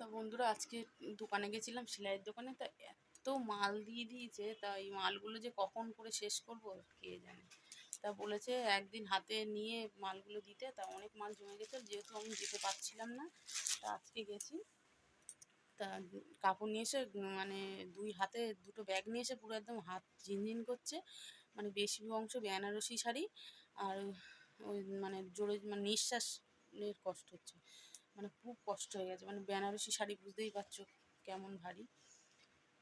তা বন্ধুরা আজকে দোকানে গেছিলাম সেলাইয়ের দোকানে, তা এত মাল দিয়ে দিয়েছে, তা এই মালগুলো যে কখন করে শেষ করব কে জানে। তা বলেছে একদিন হাতে নিয়ে মালগুলো দিতে, তা অনেক মাল জমে গেছে, যেহেতু আমি যেতে পারছিলাম না, তা আজকে গেছি। তা কাপড় নিয়ে এসে মানে দুই হাতে দুটো ব্যাগ নিয়ে এসে পুরো একদম হাত ঝিনঝিন করছে মানে বেশি অংশ বেনারসি শাড়ি, আর ওই মানে জোরে মানে নিঃশ্বাসের কষ্ট হচ্ছে। মানে খুব কষ্ট হয়ে গেছে। মানে বেনারসি শাড়ি বুঝতেই পারছ কেমন ভারী।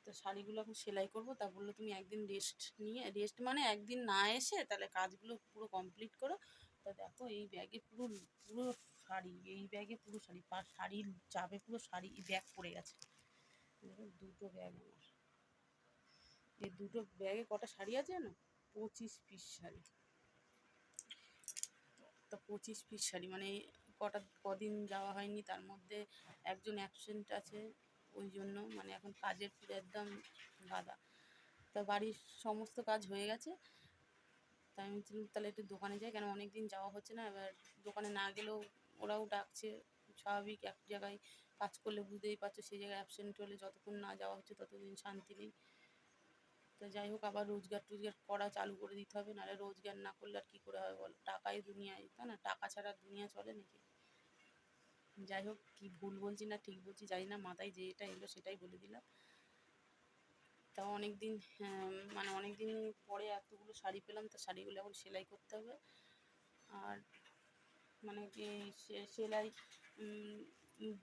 তো শাড়িগুলো এখন সেলাই করব। তা বলল, তুমি একদিন রেস্ট নিয়ে রেস্ট মানে একদিন না এসে তাহলে কাজগুলো পুরো কমপ্লিট করো। তা দেখো এই ব্যাগে পুরো পুরো শাড়ি, এই ব্যাগে পুরো শাড়ি, পা শাড়ির চাপে পুরো শাড়ি ব্যাগ পড়ে গেছে। দুটো ব্যাগ আমার। এই দুটো ব্যাগে কটা শাড়ি আছে না পঁচিশ পিস শাড়ি। তা পঁচিশ পিস শাড়ি মানে কটা, কদিন যাওয়া হয়নি, তার মধ্যে একজন অ্যাবসেন্ট আছে, ওই জন্য মানে এখন কাজের পুরো একদম বাধা। তা বাড়ির সমস্ত কাজ হয়ে গেছে তাই আমি বলছিলাম, তাহলে একটু দোকানে যাই, কেন অনেক দিন যাওয়া হচ্ছে না, এবার দোকানে না গেলেও ওরাও ডাকছে, স্বাভাবিক এক জায়গায় কাজ করলে বুঝতেই পারছ, সেই জায়গায় অ্যাবসেন্ট হলে যতক্ষণ না যাওয়া হচ্ছে ততদিন শান্তি নেই। তো যাই হোক, আবার রোজগার টোজগার করা চালু করে দিতে হবে, নাহলে রোজগার না করলে আর কী করে হবে বলো? টাকাই দুনিয়ায়, তাই না? টাকা ছাড়া দুনিয়া চলে নাকি? যাই হোক, কী ভুল বলছি না ঠিক বলছি, জানি না মাথায় যেটা এলো সেটাই বলে দিলাম। তাও অনেক দিন মানে অনেক দিন পরে এতগুলো শাড়ি পেলাম, তা শাড়িগুলো এখন সেলাই করতে হবে। আর মানে কি সেলাই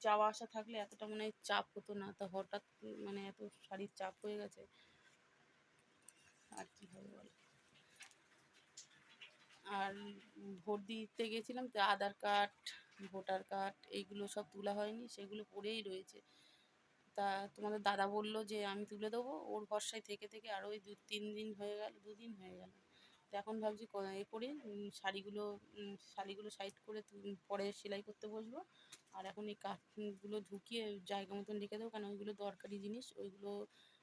যাওয়া আসা থাকলে এতটা মনে হয় চাপ হতো না, তা হঠাৎ মানে এত শাড়ির চাপ হয়ে গেছে। কী হবে বলো? আর ভোট দিতে গেছিলাম তো আধার কার্ড, ভোটার কার্ড এইগুলো সব তোলা হয়নি, সেগুলো পড়েই রয়েছে। তা তোমাদের দাদা বলল যে আমি তুলে দেবো, ওর ভরসায় থেকে থেকে আরও ওই দু তিন দিন হয়ে গেল দুদিন হয়ে গেল। তো এখন ভাবছি এ করে শাড়িগুলো শাড়িগুলো সাইড করে পরে সেলাই করতে বসবো। আর এখন এই কাঠগুলো ঢুকিয়ে জায়গা মতন রেখে দেবো, কারণ ওইগুলো দরকারি জিনিস, ওইগুলো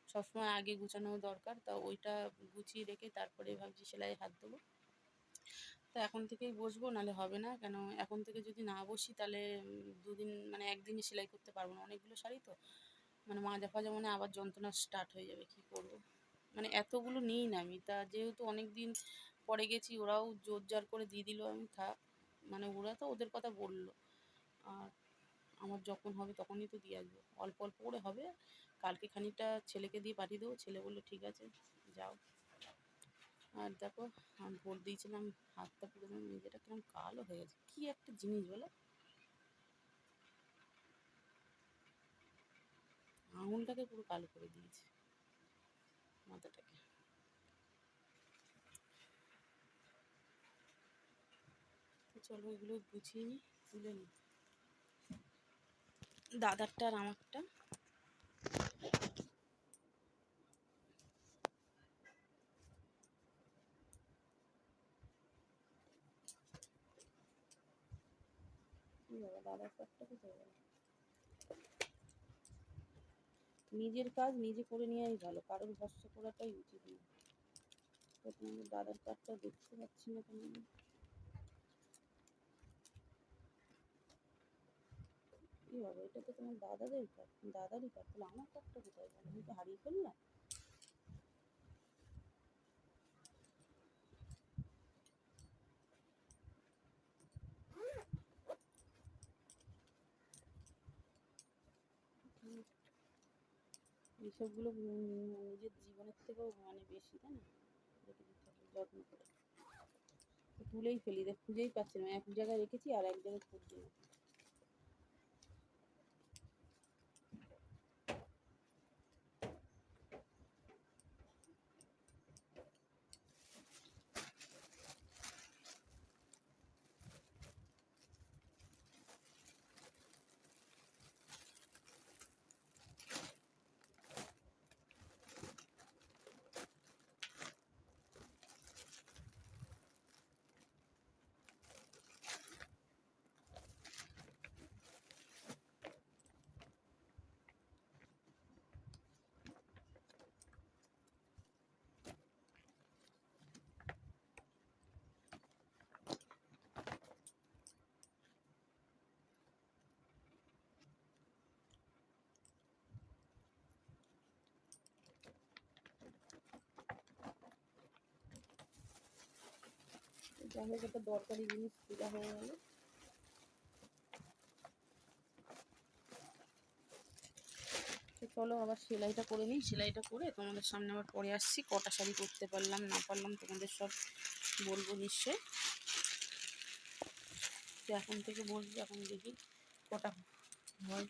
সবসময় আগে গুছানো দরকার। তা ওইটা গুছিয়ে রেখে তারপরে ভাবছি সেলাই হাত দেবো। তো এখন থেকেই বসবো, নাহলে হবে না। কেন এখন থেকে যদি না বসি, তাহলে দুদিন মানে একদিনই সেলাই করতে পারব না। অনেকগুলো শাড়ি তো মানে মাজা ফাজা মনে আবার যন্ত্রণা স্টার্ট হয়ে যাবে, কী করব? মানে এতগুলো নিই না আমি। তা যেহেতু অনেক দিন পরে গেছি, ওরাও জোর জার করে দিয়ে দিল আমি, থাক। মানে ওরা তো ওদের কথা বলল। আর আমার যখন হবে তখনই তো দিয়ে আসব। অল্প অল্প করে হবে কালকে খানিকটা ছেলেকে দিয়ে পাঠিয়ে দেবো। ছেলে বলল, ঠিক আছে, যাও। আর দেখো, আমি ভোট দিয়েছিলাম, হাতটা পুরো নিজেটা কিরম কালো হয়ে গেছে। কী একটা জিনিস বলো? আঙুলটাকে পুরো কালো করে দিয়েছে, মাথাটাকে। চলো এগুলো গুছিয়ে নিই, তুলে দাদারটা আর আমারটা। দাদার কাজটা কোথায় নিজের কাজ নিজে করে নেওয়াই ভালো, কারোর করাটাই উচিত না। দাদার কাজটা দেখতে পাচ্ছি না কেন? কি হবে, এটা তো তোমার দাদাদের কাজ, দাদারই কাজ, তাহলে আমার কাজটা কোথায়? গেল আমি তো হারিয়ে ফেললাম। এইসবগুলো নিজের জীবনের থেকেও মানে বেশি, তাই না? রেখে দিতে হবে, যত্ন করে। তুলেই ফেলি, দেখ, খুঁজেই পাচ্ছি না। এক জায়গায় রেখেছি আর এক জায়গায় খুঁজছি না হোক একটা দরকারি জিনিস পূজা হয়ে গেল। চলো আবার সেলাইটা করে নিই। সেলাইটা করে তোমাদের সামনে আবার পরে আসছি। কটা শাড়ি করতে পারলাম, না পারলাম তোমাদের সব বলব নিশ্চয় এখন থেকে বলব এখন দেখি কটা হয়।